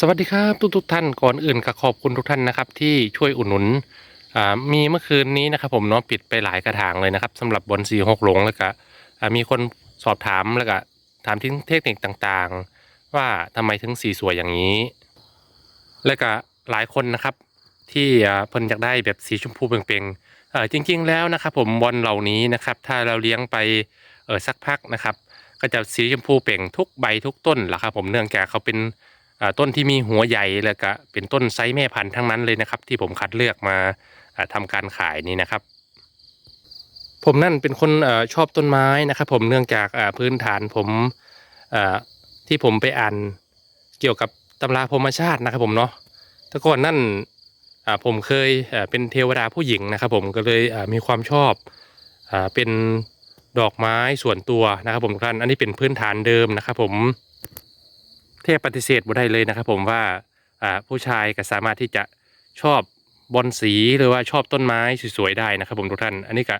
สวัสดีครับทุกทุกท่านก่อนอื่นก็ขอบคุณทุกท่านนะครับ ที่ช่วยอุดหนุนอ่ามีเมื่อคืนนี้นะครับ ผมเนาะปิดไปหลายกระถางเลยนะครับสำหรับบอลสีหกหลงแล้วก็มีคนสอบถามแล้วก็ถามถึงเทคนิคต่างๆ ว่าทำไมถึงสีสวยอย่างนี้ แล้วก็หลายคนนะครับ ที่เพิ่นอยากได้แบบสีชมพูเปล่งๆจริง ๆ แล้วนะครับ ผมบอลเหล่านี้นะครับ ถ้าเราเลี้ยงไปเออสักพักนะครับ ก็จะสีชมพูเปล่งทุกใบทุกต้นแหละครับ ผมเนื่องจากเขาเป็น ต้นที่มีหัวใหญ่แล้วก็เป็นต้นไซส์แม่พันธุ์ทั้งนั้นเลยนะครับ ที่ผมคัดเลือกมาอ่าทำการขายนี่นะครับ ผมนั่นเป็นคนอชอบต้นไม้นะครับ ผมเนื่องจากพื้นฐานผมที่ผมไปอ่านเกี่ยวกับตำราพรมชาตินะครับผมเนาะแต่ก่อนนั่นผมเคยเป็นเทวดาผู้หญิงนะครับ ผมก็เลยมีความชอบเป็นดอกไม้ส่วนตัวนะครับ ผมทุกท่านอันนี้เป็นพื้นฐานเดิมนะครับ ผม เทพปฏิเสธบ่ได้เลยนะครับ ผมว่าผู้ชายก็สามารถที่จะชอบบอนสีหรือว่าชอบต้นไม้สวยๆได้นะครับ ผมทุกท่าน อันนี้ก็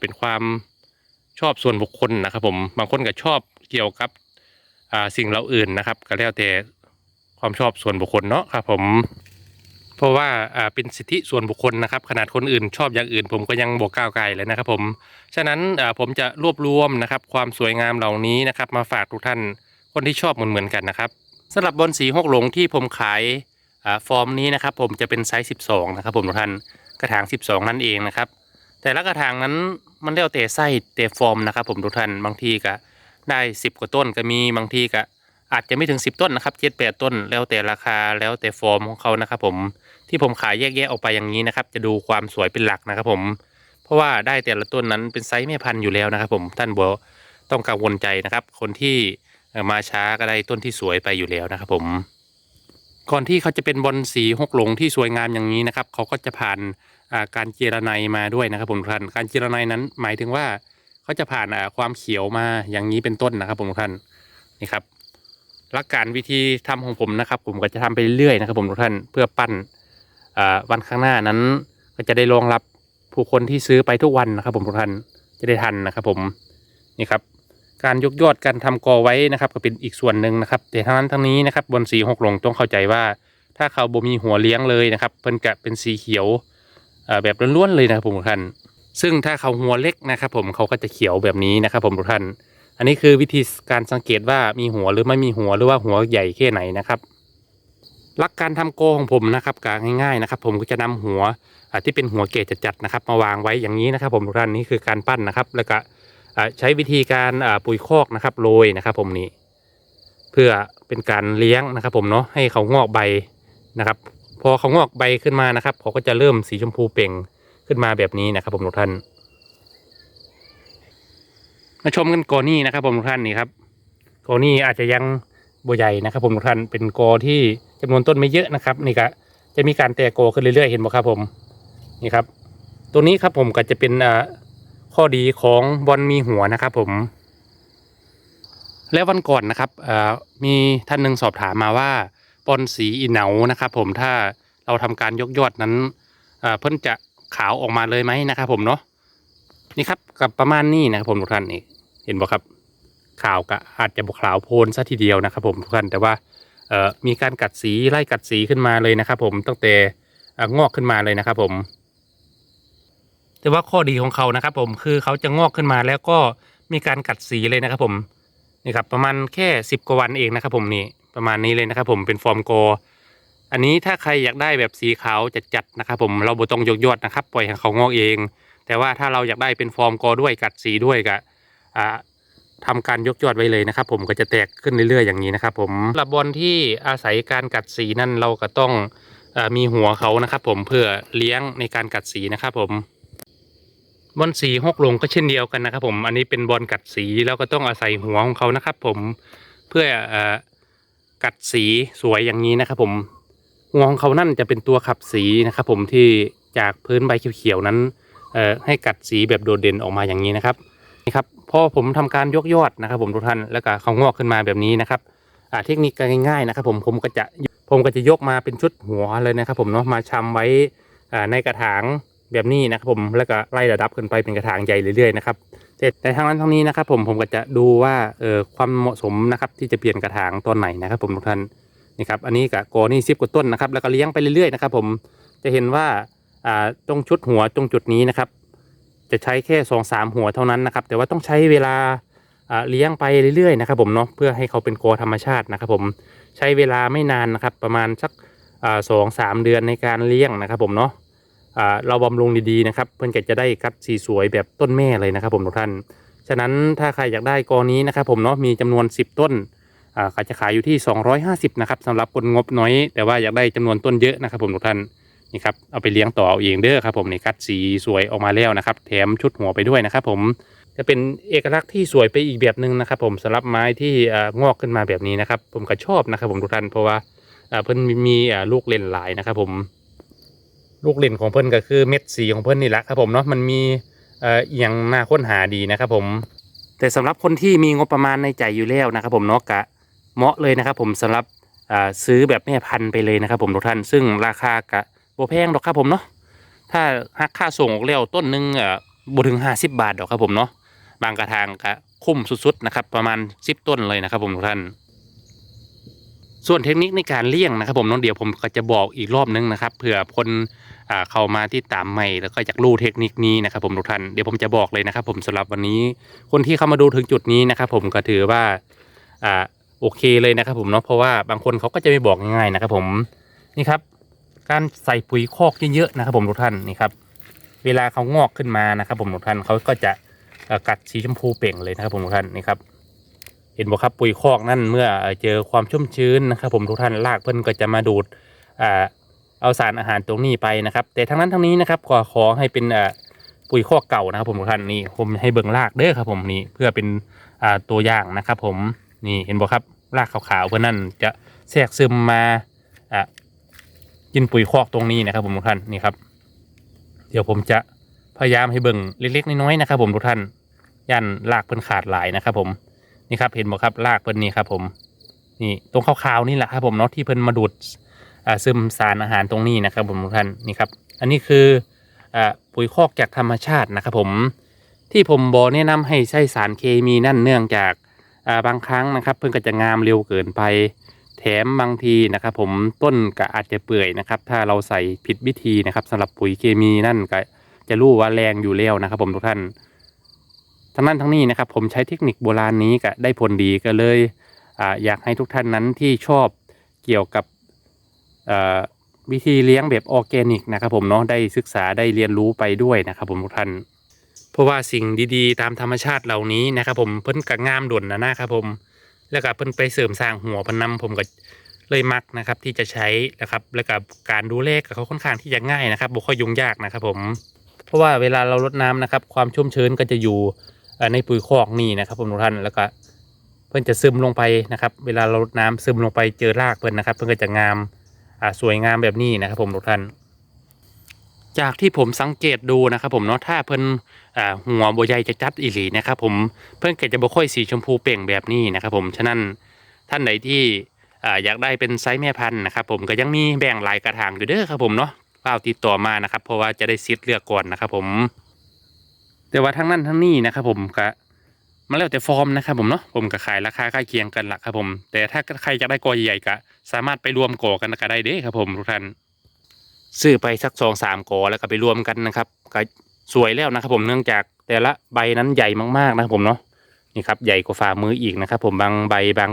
เป็นความชอบส่วนบุคคลนะครับ ผมบางคนก็ชอบเกี่ยวกับสิ่งเราอื่นนะครับ ก็แล้วแต่ความชอบส่วนบุคคลเนาะครับ ผมเพราะว่าเป็นสิทธิส่วนบุคคลนะครับ ขนาดคนอื่นชอบอย่างอื่น ผมก็ยังบอกก้าวไกลเลยนะครับ ผมฉะนั้นผมจะรวบรวมนะครับ ความสวยงามเหล่านี้นะครับ มาฝากทุกท่าน คนที่ชอบเหมือนๆกันนะครับสำหรับบอลสีหกหลงที่ผมขายอฟอร์มนี้นะครับ ผมจะเป็นไซส์ 12 นะครับ ผมทุกท่านกระถาง 12 นั่นเองนะครับ แต่ละกระถางนั้นมันแล้วแต่ไส้แต่ฟอร์มนะครับ ผมทุกท่านบางทีก็ได้ 10 กว่าต้นก็มีบางทีก็อาจจะไม่ถึง 10 ต้นนะครับ7 8ต้น แล้วแต่ราคาแล้วแต่ฟอร์มของเขานะครับผมที่ผมขายแยกแยะออกไปอย่างนี้นะครับ จะดูความสวยเป็นหลักนะครับ ผม เพราะว่าได้แต่ละต้นนั้นเป็นไซส์แม่พันธุ์อยู่แล้วนะครับ ผมท่านบัวต้องกังวลใจนะครับ คนที่ มาช้าก็ได้ต้นที่สวยไปอยู่แล้วนะครับผมก่อนที่เขาจะเป็นบอลสีหกหลงที่สวยงามอย่างนี้นะครับเขาก็จะผ่านาการเจรไนมาด้วยนะครับผมทุกท่านการเจรไนนั้นหมายถึงว่าเขาจะผ่านความเขียวมาอย่างนี้เป็นต้นนะครับผมทุกท่านนี่ครับหลักการวิธีทำของผมนะครับ ผมก็จะทำไปเรื่อยนะครับผมทุกท่านเพื่อปั้นวันข้างหน้านั้น ก็จะได้รองรับผู้คนที่ซื้อไปทุกวันนะครับ ผมทุกท่านจะได้ทันนะครับ ผมนี่ครับ การยกยอดการทำกอไว้นะครับ ก็เป็นอีกส่วนหนึ่งนะครับ แต่ทั้งนั้นทั้งนี้นะครับบนสีหกหลงต้องเข้าใจว่า ถ้าเขาบ่มีหัวเลี้ยงเลยนะครับเพิ่นกะเป็นสีเขียวแบบล้วนๆเลยนะครับผมทุกท่านซึ่งถ้าเขาหัวเล็กนะครับ ผมเขาก็จะเขียวแบบนี้นะครับ ผมทุกท่านอันนี้คือวิธีการสังเกตว่ามีหัวหรือไม่มีหัวหรือว่าหัวใหญ่แค่ไหนนะครับหลักการทำโกของผมนะครับกาง่ายๆนะครับ ผมก็จะนำหัวอ่าที่เป็นหัวเกจจัดๆนะครับ มาวางไว้อย่างนี้นะครับ ผมทุกท่านนี่คือการปั้นนะครับ แล้วก็ ใช้วิธีการปุ๋ยคอกนะครับโรยนะครับ ผมนี่เพื่อเป็นการเลี้ยงนะครับ ผมเนาะให้เขางอกใบนะครับ พอเขางอกใบขึ้นมานะครับเขาก็จะเริ่มสีชมพูเปล่งขึ้นมาแบบนี้นะครับ ผมทุกท่านมาชมกันกอนี่นะครับ ผมทุกท่านนี่ครับกอนี่อาจจะยังบัวใหญ่นะครับ ผมทุกท่านเป็นกอที่จำนวนต้นไม่เยอะนะครับ นี่ก็จะมีการแตกกอขึ้นเรื่อยๆเห็นไหมครับ ผมนี่ครับ ตัวนี้ครับผมก็จะเป็นอ่า ข้อดีของบอลมีหัวนะครับผม และวันก่อนนะครับมีท่านหนึ่งสอบถามมาว่าบอลสีอีเหนานะครับ ผมถ้าเราทำการยกยอดนั้นเพิ่นจะขาวออกมาเลยไหมนะครับผมเนาะนี่ครับกับประมาณนี้นะครับผมทุกท่านนี่เห็นบ่ครับขาวก็อาจจะบกขาวโพลนซะทีเดียวนะครับ ผมทุกท่านแต่ว่ามีการกัดสีไล่กัดสีขึ้นมาเลยนะครับ ผมตั้งแต่งอกขึ้นมาเลยนะครับ ผม แต่ว่าข้อดีของเขานะครับ ผมคือเขาจะงอกขึ้นมาแล้วก็มีการกัดสีเลยนะครับ ผมนี่ครับประมาณแค่สิบกว่าวันเองนะครับ ผมนี่ประมาณนี้เลยนะครับ ผมเป็นฟอร์มโก อันนี้ถ้าใครอยากได้แบบสีขาวจัดๆนะครับ ผมเราบ่ต้องยกยอดนะครับปล่อยให้เขางอกเอง แต่ว่าถ้าเราอยากได้เป็นฟอร์มโกด้วยกัดสีด้วยก็อ่าทำการยกยอดไว้เลยนะครับ ผมก็จะแตกขึ้นเรื่อยๆอย่างนี้นะครับ ผมสำหรับอลที่อาศัยการกัดสีนั่นเราก็ต้องอมีหัวเขานะครับ ผมเพื่อเลี้ยงในการกัดสีนะครับ ผม บอลสีหกลงก็เช่นเดียวกันนะครับ ผมอันนี้เป็นบอลกัดสีแล้วก็ต้องอาศัยหัวของเขานะครับ ผมเพื่อเอ่อกัดสีสวยอย่างนี้นะครับ ผมหัวของเขานั่นจะเป็นตัวขับสีนะครับ ผมที่จากพื้นใบเขียวๆนั้นเอ่อให้กัดสีแบบโดดเด่นออกมาอย่างนี้นะครับนี่ครับพอผมทำการยกยอดนะครับ ผมทุกท่านแล้วก็เขางอกขึ้นมาแบบนี้นะครับอ่าเทคนิคการง่ายๆนะครับ ผมผมก็จะผมก็จะยกมาเป็นชุดหัวเลยนะครับ ผมเนาะมาชำไว้อ่าในกระถาง แบบนี้นะครับผมแล้วก็ไล่ระดับขึ้นไปเป็นกระถางใหญ่เรื่อยๆนะครับแต่แต่ทางนั้นทางนี้นะครับ ผมผมก็จะดูว่าเออความเหมาะสมนะครับที่จะเปลี่ยนกระถางตอนไหนนะครับผมทุกท่านนี่ครับอันนี้กับกอนี่สิบกว่าต้นนะครับแล้วก็เลี้ยงไปเรื่อยๆนะครับผมจะเห็นว่าอ่าตรงชุดหัวตรงจุดนี้นะครับ จะใช้แค่สองสามหัวเท่านั้นนะครับ แต่ว่าต้องใช้เวลาอ่าเลี้ยงไปเรื่อยๆนะครับผมเนาะเพื่อให้เขาเป็นกอธรรมชาตินะครับผมใช้เวลาไม่นานนะครับประมาณสักสองสามเดือนในการเลี้ยงนะครับผมเนาะ เราบำรุงดีๆนะครับเพื่อนก็จะได้กัดสีสวยแบบต้นแม่เลยนะครับ ผมทุกท่าน ฉะนั้นถ้าใครอยากได้กอนี้นะครับ ผมเนาะมีจำนวน 10 ต้นอาก็จะขายอยู่ที่ 250นะครับสำหรับคนงบน้อย แต่ว่าอยากได้จำนวนต้นเยอะนะครับ ผมทุกท่านนี่ครับเอาไปเลี้ยงต่อเอาเองเด้อครับ ผมนี่กัดสีสวยออกมาแล้วนะครับ แถมชุดหัวไปด้วยนะครับ ผมจะเป็นเอกลักษณ์ที่สวยไปอีกแบบหนึ่งนะครับ ผมสำหรับไม้ที่งอกขึ้นมาแบบนี้นะครับ ผมก็ชอบนะครับ ผมทุกท่านเพราะว่าเพิ่นมีลูกเล่นหลายนะครับ ผม ลูกเล่นของเพิ่นก็คือเม็ดสีของเพิ่นนี่แหละครับผมเนาะมันมีเอ่ออหย่างน่าค้นหาดีนะครับผมแต่สำหรับคนที่มีงบประมาณในใจอยู่แล้วนะครับผมเนาะกะเหมาะเลยนะครับผมสำหรับซื้อแบบแม่พันธุ์ไปเลยนะครับผมทุกท่านซึ่งราคากะบ่แพงดอกครับผมเนาะถ้าหักค่าส่งออกแล้วต้นหนึงอะบ่ถึง 50 บาทดอกครับผมเนาะบางกระทางกะคุ้มสุดๆนะครับประมาณ 10 ต้นเลยนะครับผมทุกท่าน ส่วนเทคนิคในการเลี้ยงนะครับ ผมน้องเดี๋ยวผมก็จะบอกอีกรอบนึงนะครับเผื่อคนอเข้ามาที่ตามใหม่แล้วก็อยากรู้เทคนิคนี้นะครับ ผมทุกท่านเดี๋ยวผมจะบอกเลยนะครับ ผมสำหรับวันนี้คนที่เข้ามาดูถึงจุดนี้นะครับ ผมก็ถือว่าอ่าโอเคเลยนะครับ ผมเนาะเพราะว่าบางคนเขาก็จะไม่บอกง่ายๆนะครับ ผมนี่ครับ การใส่ปุ๋ยคอกเยอะๆนะครับ ผมทุกท่านนี่ครับ เวลาเขางอกขึ้นมานะครับ ผมทุกท่านเขาก็จะกัดสีชมพูเปล่งเลยนะครับ ผมทุกท่านนี่ครับ เห็นบอกครับปุ๋ยคอกนั่นเมื่อเจอความชุ่มชื้นนะครับ ผมทุกท่านรากเพิ่นก็จะมาดูดเอาสารอาหารตรงนี้ไปนะครับ แต่ทั้งนั้นทั้งนี้นะครับขอขอให้เป็นปุ๋ยคอกเก่านะครับ ผมทุกท่านนี่ผมให้เบิ่งรากเด้อครับ ผมนี่เพื่อเป็นตัวอย่างนะครับ ผมนี่เห็นบ่ครับรากขาวๆเพื่อนั่นจะแทรกซึมมาอ่ากินปุ๋ยคอกตรงนี้นะครับ ผมทุกท่านนี่ครับ เดี๋ยวผมจะพยายามให้เบิ่งเล็กๆน้อยๆนะครับ ผมทุกท่านยันรากเพิ่นขาดหลายนะครับ ผม นี่ครับเห็นบ่ครับรากเพิ่นนี่ครับผมนี่ตรงขาวๆนี่แหละครับผมเนาะที่เพิ่นมาดูดซึมสารอาหารตรงนี้นะครับผมทุกท่านนี่ครับอันนี้คืออปุ๋ยคอกจากธรรมชาตินะครับผมที่ผมบอกแนะนำให้ใช้สารเคมีนั่นเนื่องจากบางครั้งนะครับ เพิ่งก็จะงามเร็วเกินไป แถมบางทีนะครับ ผมต้นก็อาจจะเปื่อยนะครับ ถ้าเราใส่ผิดวิธีนะครับสำหรับปุ๋ยเคมีนั่นก็จะรู้ว่าแรงอยู่แล้วนะครับ ผมทุกท่าน ทั้งนั้นทั้งนี้นะครับผมใช้เทคนิคโบราณนี้ก็ได้ผลดีก็เลยออยากให้ทุกท่านนั้นที่ชอบเกี่ยวกับวิธีเลี้ยงแบบออร์แกนิกนะครับผมเนาะได้ศึกษาได้เรียนรู้ไปด้วยนะครับผมทุกท่าน เพราะว่าสิ่งดีๆ ตามธรรมชาติเหล่านี้นะครับผมเพิ่นก็งามด่นนะนะครับผมแล้วก็เพิ่นไปเสริมสร้างหัวเพนนำผมก็เลยมักนะครับที่จะใช้นะครับแล้วก็การดูแลขกับเขาค่อนข้างที่จะง่ายนะครับบ่ค่อยยุ่งยากนะครับผมเพราะว่าเวลาเรารดน้ำนะครับความชุ่มชื้นก็จะอยู่ ในปุ๋ยคอกนี่นะครับผมทุกท่านแล้วก็เพิ่นจะซึมลงไปนะครับ เวลาเรารดน้ำซึมลงไปเจอรากเพิ่นนะครับ เพิ่นก็จะงามอ่าสวยงามแบบนี้นะครับ ผมทุกท่าน จากที่ผมสังเกตดูนะครับ ผมเนาะถ้าเพิ่นอ่าหัวโบใหญ่จะจัดอีหลีนะครับ ผมเพิ่นก็จะบ่ค่อยสีชมพูเปล่งแบบนี้นะครับ ผมฉะนั้นท่านใดที่อ่าอยากได้เป็นไซส์แม่พันธุ์นะครับ ผมก็ยังมีแบ่งหลายกระถางอยู่เด้อครับ ผมเนาะเฝ้าติดต่อมานะครับ เพราะว่าจะได้ซิดเลือกก่อนนะครับ ผม แต่ว่าทั้งนั้นทั้งนี้นะครับผมก็มันแล้วแต่ฟอร์มนะครับผมเนาะผมก็ขายราคาใกล้เคียงกันละครับผม แต่ถ้าใครอยากได้กอใหญ่ก็สามารถไปรวมกอกันก็ได้เด้ครับผมทุกท่านซื้อไปสักสองสามกอแล้วก็ไปรวมกันนะครับก็สวยแล้วนะครับผมเนื่องจากแต่ละใบนั้นใหญ่มากๆนะครับผมเนาะนี่ครับใหญ่กว่าฝ่ามืออีกนะครับ ผมบางใบบาง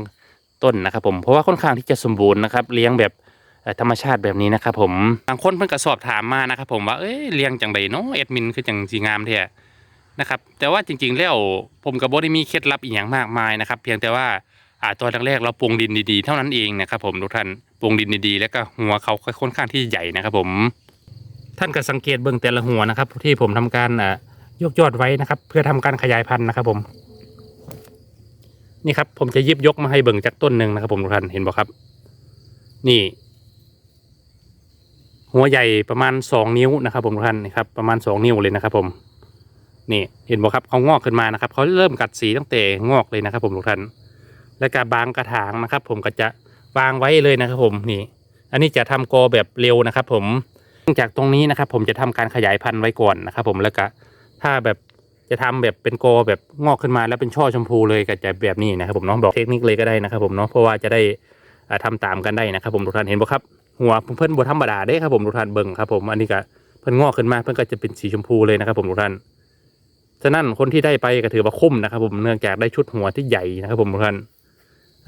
ต้นนะครับ ผมเพราะว่าค่อนข้างที่จะสมบูรณ์นะครับ เลี้ยงแบบธรรมชาติแบบนี้นะครับผมบางคนเพิ่นก็สอบถามมานะครับผมว่าเอ้ยเลี้ยงจังไดเนาะเอ็ดมินคือจังสีงามแท้ นะครับ แต่ว่าจริงๆแล้วผมกับโบได้มีเคล็ดลับอีกอย่างมากมายนะครับ เพียงแต่ว่าอ่าตอนแรกๆเราปรุงดินดีๆ เท่านั้นเองนะครับ ผมทุกท่านปรุงดินดีๆ แล้วก็หัวเขาค่อนข้างที่ใหญ่นะครับ ผม ท่านก็สังเกตเบื้องแต่ละหัวนะครับ ที่ผมทำการอ่ายกยอดไว้นะครับ เพื่อทำการขยายพันธุ์นะครับผม นี่ครับ ผมจะยิบยกมาให้เบิ่งจากต้นหนึ่งนะครับ ผมทุกท่านเห็นบ่ครับ นี่ หัวใหญ่ประมาณสองนิ้วนะครับ ผมทุกท่านนี่ครับ ประมาณสองนิ้วเลยนะครับ ผม นี่เห็นบอกครับเขางอกขึ้นมานะครับเขาเริ่มกัดสีตั้งแต่งอกเลยนะครับ ผมทุกท่านและการบางกระถางนะครับ ผมก็จะวางไว้เลยนะครับ ผมนี่ อันนี้จะทำกอแบบเร็วนะครับ ผมเนื่องจากตรงนี้นะครับ ผมจะทำการขยายพันธุ์ไว้ก่อนนะครับ ผมแล้วก็ถ้าแบบจะทำแบบเป็นกอแบบงอกขึ้นมาแล้วเป็นช่อชมพูเลยก็จะแบบนี้นะครับ ผมเนาะบอกเทคนิคเลยก็ได้นะครับ ผมเนาะเพราะว่าจะได้อ่าทำตามกันได้นะครับ ผมทุกท่านเห็นบ่ครับหัวเพิ่อนบ่ธรรมดาเด้ครับผมทุกท่านเบิ่งครับ ผมอันนี้ก็เพิ่นงอกขึ้นมาเพิ่นก็จะเป็นสีชมพูเลยนะครับ ผมทุกท่าน ฉะนั้นคนที่ได้ไปก็ถือว่าคุ้มนะครับ ผมเนื่องจากได้ชุดหัวที่ใหญ่นะครับ ผมทุกท่าน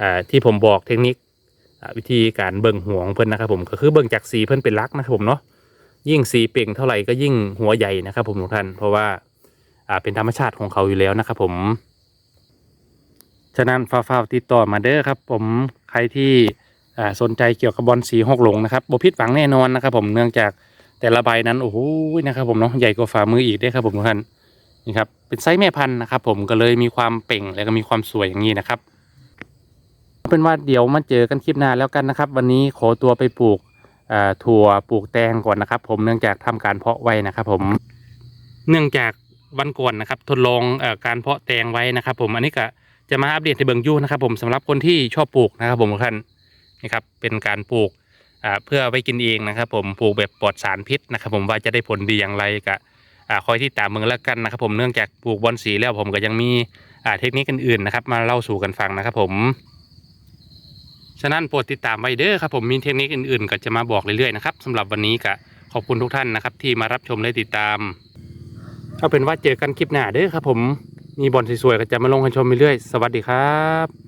อ่าที่ผมบอกเทคนิควิธีการเบิ่งหัวของเพิ่นนะครับ ผมก็คือเบิ่งจากสีเพิ่นเป็นลักนะครับผมเนาะยิ่งสีเปล่งเท่าไหร่ก็ยิ่งหัวใหญ่นะครับ ผมทุกท่านเพราะว่าอ่าเป็นธรรมชาติของเขาอยู่แล้วนะครับผมฉะนั้นฟ้าวๆติดต่อมาเด้อครับ ผมใครที่สนใจเกี่ยวกับบอลสีหกหลงนะครับบ่ผิดหวังแน่นอนนะครับ ผมเนื่องจากแต่ละใบนั้นโอ้โหนะครับผมเนาะใหญ่กว่าฝ่ามืออีกได้ครับผมทุกท่าน นี่ครับเป็นไซส์แม่พันธุ์นะครับ ผมก็เลยมีความเป่งและก็มีความสวยอย่างนี้นะครับ เป็นว่าเดี๋ยวมาเจอกันคลิปหน้าแล้วกันนะครับ วันนี้ขอตัวไปปลูกถั่วปลูกแตงก่อนนะครับ ผมเนื่องจากทำการเพาะไว้นะครับ ผมเนื่องจากวันก่อนนะครับ ทดลองอการเพาะแตงไว้นะครับ ผมอันนี้ก็จะมาอัปเดตในเบิงอยูนะครับ ผมสำหรับคนที่ชอบปลูกนะครับ ผมทุกท่านนี่ครับเป็นการปลูกเพื่อไว้กินเองนะครับ ผมปลูกแบบปลอดสารพิษนะครับ ผมว่าจะได้ผลดีอย่างไรก็อ่า คอยที่ตามเมืองแล้วกันนะครับผมเนื่องจากปลูกบอนสีแล้วผมก็ยังมีอ่าเทคนิคอื่นๆนะครับ มาเล่าสู่กันฟังนะครับผมฉะนั้นโปรดติดตามไว้เด้อครับผมมีเทคนิคอื่นๆ ก็จะมาบอกเรื่อยๆนะครับสำหรับวันนี้ก็ขอบคุณทุกท่านนะครับ ที่มารับชมและติดตามเอาเป็นว่าเจอกันคลิปหน้าเด้อครับผมมีบอลสวยๆก็จะมาลงให้ชมเรื่อยๆสวัสดีครับ